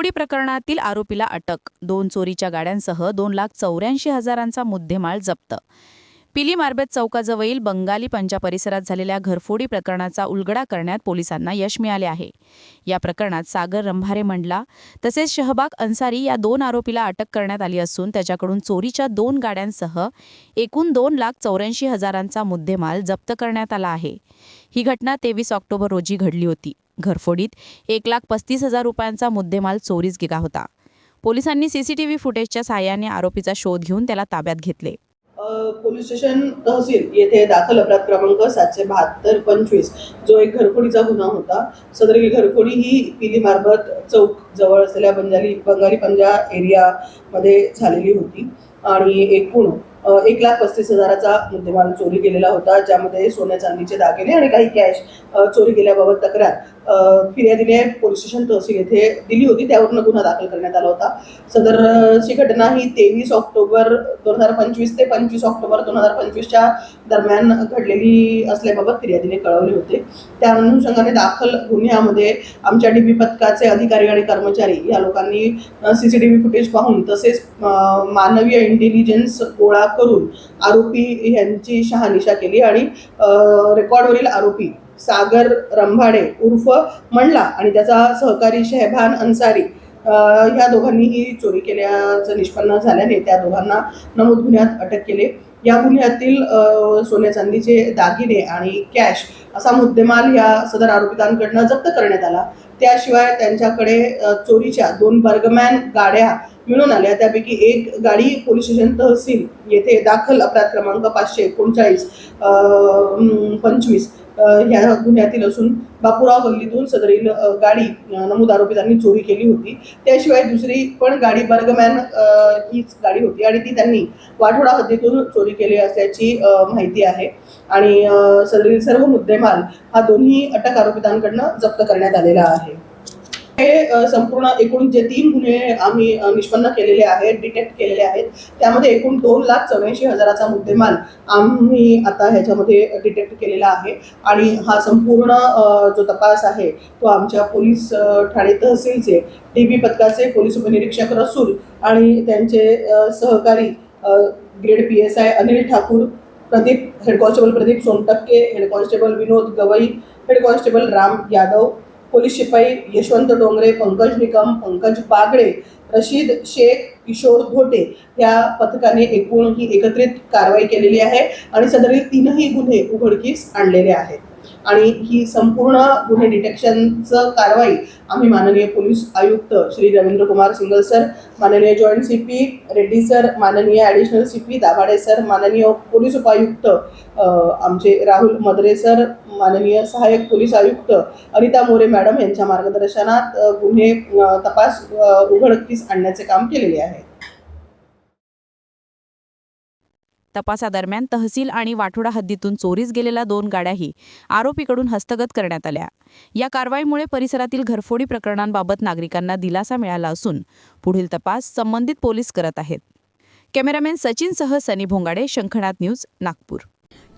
घरफोडी प्रकरणातील आरोपीला अटक. दोन चोरीच्या गाड्यांसह दोन लाख चौऱ्याऐंशी हजारांचा मुद्देमाल जप्त. पिली मार्बेत चौकाजवळील बंगाली पंजा परिसरात झालेल्या घरफोडी प्रकरणाचा उलगडा करण्यात पोलिसांना यश मिळाले आहे. या प्रकरणात सागर रंभारे मंडला तसेच शहबाग अन्सारी या दोन आरोपीला अटक करण्यात आली असून त्याच्याकडून चोरीच्या दोन गाड्यांसह एकूण दोन लाख चौऱ्याऐंशी हजारांचा मुद्देमाल जप्त करण्यात आला आहे. ही घटना तेवीस ऑक्टोबर रोजी घडली होती. घरफोडीत एक लाख पस्तीस हजार रुपयांचा मुद्देमाल चोरीस गेला होता. पोलिसांनी सीसीटीव्ही फुटेजच्या सहाय्याने आरोपीचा शोध घेऊन त्याला ताब्यात घेतले. पोलीस स्टेशन तहसील येथे दाखल अपराध क्रमांक सातशे बहात्तर पंचवीस जो एक घरफोडीचा गुन्हा होता. सदरील घरफोडी ही पिली मार्बत चौक जवळ असलेल्या बंजाली बंगाली पंजा एरियामध्ये झालेली होती आणि एकूण एक लाख पस्तीस हजाराचा मुद्देमाल चोरी गेलेला होता ज्यामध्ये सोन्या चांदीचे दागिने आणि काही कॅश चोरी गेल्याबाबत तक्रार. फिर्यादीने पोलीस स्टेशन तहसील येथे दिली होती त्यावरून गुन्हा दाखल करण्यात आला होता. सदरची घटना ही तेवीस ऑक्टोबर दोन हजार पंचवीस ते पंचवीस ऑक्टोबर दोन हजार पंचवीसच्या दरम्यान घडलेली असल्याबाबत फिर्यादीने कळवले होते. त्या अनुषंगाने दाखल गुन्ह्यामध्ये आमच्या डी बी पथकाचे अधिकारी आणि कर्मचारी या लोकांनी C C T V footage पाहून तसेच मानवीय इंटेलिजन्स गोळा करून आरोपी यांची शहानिशा केली आणि रेकॉर्डवरील आरोपी सागर रंभाडे उर्फ मंडला आणि त्याचा सहकारी शेहबान अन्सारी ह्या दोघांनीही चोरी केल्याचं निष्पन्न झाल्याने त्या दोघांना नमूद गुन्ह्यात अटक केले. या गुन्ह्यातील सोन्या चांदीचे दागिने आणि कॅश असा मुद्देमाल या सदर आरोपितांकडनं जप्त करण्यात आला. त्याशिवाय त्यांच्याकडे चोरीच्या दोन बर्गमॅन गाड्या मिळून आल्या. त्यापैकी एक गाडी पोलीस स्टेशन तहसील येथे दाखल अपराध क्रमांक पाचशे एकोणचाळीस पंचवीस ह्या गुन्ह्यातील असून बापूराव गल्लीतून सदरील गाडी नमूद आरोपितांनी चोरी केली होती. त्याशिवाय दुसरी पण गाडी बर्गमॅन हीच गाडी होती आणि ती त्यांनी वाठोडा हद्दीतून चोरी केली असल्याची माहिती आहे. आणि सदरील सर्व मुद्देमाल हा दोन्ही अटक आरोपितांकडनं जप्त करण्यात आलेला आहे. हे संपूर्ण एकूण जे तीन गुन्हे आम्ही निष्पन्न केलेले आहेत डिटेक्ट केलेले आहेत त्यामध्ये एकूण दोन लाख चौऱ्याऐंशी हजाराचा मुद्देमाल आम्ही आता ह्याच्यामध्ये डिटेक्ट केलेला आहे. आणि हा संपूर्ण जो तपास आहे तो आमच्या पोलीस ठाणे तहसीलचे डी बी पथकाचे पोलीस उपनिरीक्षक रसूल आणि त्यांचे सहकारी grade P S I Anil Thakur Pradeep head constable Pradeep Sontakke head constable Vinod Gawai head constable Ram Yadav police शिपाई यशवंत डोंगरे पंकज निकम पंकज बागडे रशीद शेख किशोर घोटे या पथकाने एकूण ही एकत्रित कारवाई केलेली आहे. आणि सदरील तीनही गुन्हे उघडकीस आणलेले आहेत. आणि ही संपूर्ण गुन्हे डिटेक्शनचं कारवाई आम्ही माननीय पोलीस आयुक्त श्री रवींद्र कुमार सिंगल सर माननीय joint C P Reddy sir माननीय additional C P Dabhade sir माननीय पोलीस उपायुक्त आमचे राहुल मदरे सर माननीय सहाय्यक पोलीस आयुक्त अनिता मोरे मॅडम यांच्या मार्गदर्शनात गुन्हे तपास उघडकीस आणण्याचे काम केलेले आहे. तपासादरम्यान तहसील आणि वाठोडा हद्दीतून चोरीस गेलेल्या दोन गाड्याही आरोपीकडून हस्तगत करण्यात आल्या. या कारवाईमुळे परिसरातील घरफोडी प्रकरणांबाबत नागरिकांना दिलासा मिळाला असून पुढील तपास संबंधित पोलीस करत आहेत. कॅमेरामॅन सचिनसह सनी भोंगाडे शंखनाथ न्यूज नागपूर.